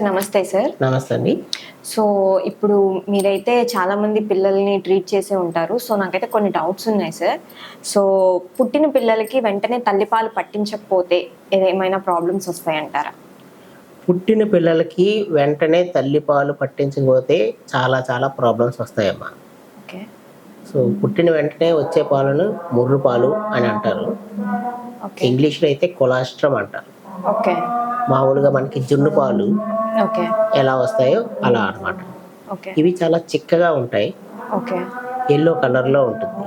Sir నమస్తే sir. నమస్తే అండి. సో ఇప్పుడు మీరైతే చాలా మంది పిల్లల్ని ట్రీట్ చేసే ఉంటారు. సో నాకైతే కొన్ని డౌట్స్ ఉన్నాయి సార్. సో పుట్టిన పిల్లలకి వెంటనే తల్లిపాలు పట్టించకపోతే ఏమైనా ప్రాబ్లమ్స్ వస్తాయంటారా? పుట్టిన పిల్లలకి వెంటనే తల్లిపాలు పట్టించకపోతే చాలా చాలా ప్రాబ్లమ్స్ వస్తాయమ్మా. ఓకే. సో పుట్టిన వెంటనే వచ్చే పాలను ముర్రు పాలు అని అంటారు. ఓకే. ఇంగ్లీష్లో అయితే కొలాస్ట్రమ్ అంటారు. ఓకే. మామూలుగా మనకి జున్ను పాలు ఓకే. ఎలా వస్తాయో అలా అన్నమాట. ఓకే. ఇవి చాలా చిక్కగా ఉంటాయి. ఓకే. ఎల్లో కలర్లో ఉంటుంది.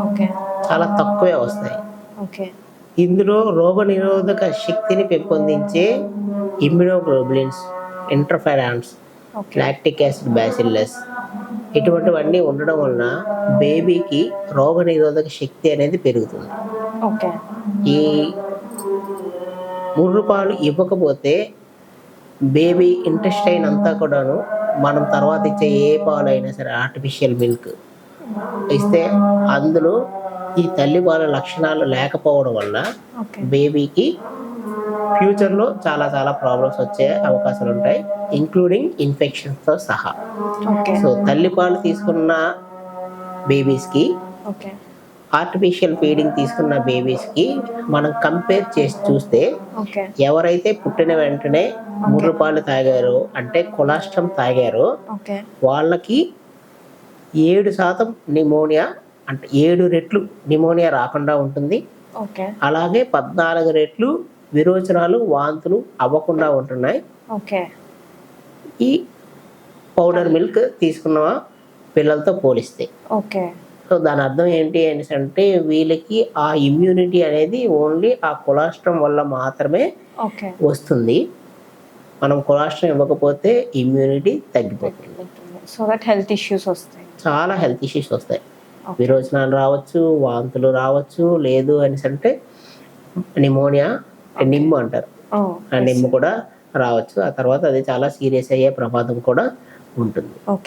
ఓకే. చాలా తక్కువే వస్తాయి. ఓకే. ఇందులో రోగనిరోధక శక్తిని పెంపొందించే immunoglobulins interferons lactic acid bacillus ఇటువంటివన్నీ ఉండడం వలన బేబీకి రోగనిరోధక శక్తి అనేది పెరుగుతుంది. ఓకే. ఈ ముర్రు పాలు ఇవ్వకపోతే బేబీ ఇంటెస్టైన్ అంతా కూడాను మనం తర్వాత ఇచ్చే ఏ పాలు అయినా సరే ఆర్టిఫిషియల్ మిల్క్ ఇస్తే అందులో ఈ తల్లి పాల లక్షణాలు లేకపోవడం వల్ల బేబీకి ఫ్యూచర్లో చాలా చాలా ప్రాబ్లమ్స్ వచ్చే అవకాశాలు ఉంటాయి ఇంక్లూడింగ్ ఇన్ఫెక్షన్స్తో సహా. సో తల్లిపాలు తీసుకున్న బేబీస్కి ఓకే. ఆర్టిఫిషియల్ ఫీడింగ్ తీసుకున్న బేబీస్కి మనం కంపేర్ చేసి చూస్తే ఎవరైతే పుట్టిన వెంటనే ముర్రుపాలు తాగారో అంటే కొలాస్ట్రమ్ తాగారో వాళ్ళకి ఏడు శాతం నిమోనియా అంటే ఏడు రెట్లు నిమోనియా రాకుండా ఉంటుంది. అలాగే పద్నాలుగు రెట్లు విరోచనాలు వాంతులు అవ్వకుండా ఉంటున్నాయి. ఈ పౌడర్ మిల్క్ తీసుకున్న పిల్లలతో పోలిస్తే. ఓకే. సో దాని అర్థం ఏంటి అనేసి అంటే వీళ్ళకి ఆ ఇమ్యూనిటీ అనేది ఓన్లీ ఆ కొలాస్ట్రమ్ వల్ల మాత్రమే వస్తుంది. మనం కొలాస్ట్రమ్ ఇవ్వకపోతే ఇమ్యూనిటీ తగ్గిపోతుంది. సో దట్ హెల్త్ ఇష్యూస్ వస్తాయి. చాలా హెల్త్ ఇష్యూస్ వస్తాయి. విరోచనాలు రావచ్చు వాంతులు రావచ్చు లేదు అనేసి అంటే నిమోనియా నిమ్ము అంటారు. Oh, ఆ నిమ్ము కూడా రావచ్చు. ఆ తర్వాత అది చాలా సీరియస్ అయ్యే ప్రమాదం కూడా ఉంటుంది.